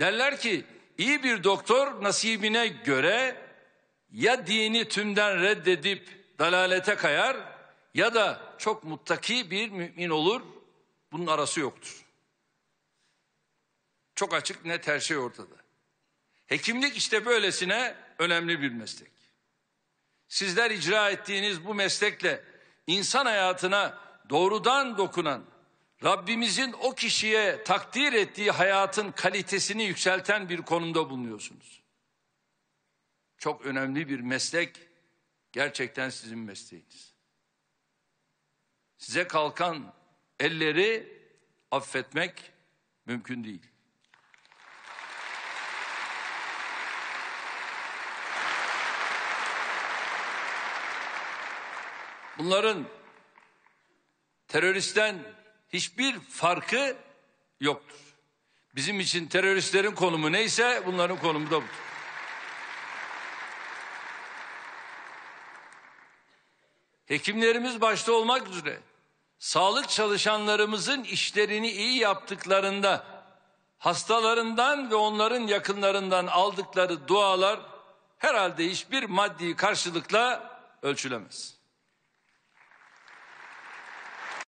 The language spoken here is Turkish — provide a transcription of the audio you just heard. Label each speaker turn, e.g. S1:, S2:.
S1: Derler ki iyi bir doktor nasibine göre ya dini tümden reddedip dalalete kayar ya da çok muttaki bir mümin olur. Bunun arası yoktur. Çok açık net her şey ortada. Hekimlik işte böylesine önemli bir meslek. Sizler icra ettiğiniz bu meslekle insan hayatına doğrudan dokunan, Rabbimizin o kişiye takdir ettiği hayatın kalitesini yükselten bir konumda bulunuyorsunuz. Çok önemli bir meslek, gerçekten sizin mesleğiniz. Size kalkan elleri affetmek mümkün değil. Bunların teröristten hiçbir farkı yoktur. Bizim için teröristlerin konumu neyse bunların konumu da budur. Hekimlerimiz başta olmak üzere sağlık çalışanlarımızın işlerini iyi yaptıklarında hastalarından ve onların yakınlarından aldıkları dualar herhalde hiçbir maddi karşılıkla ölçülemez.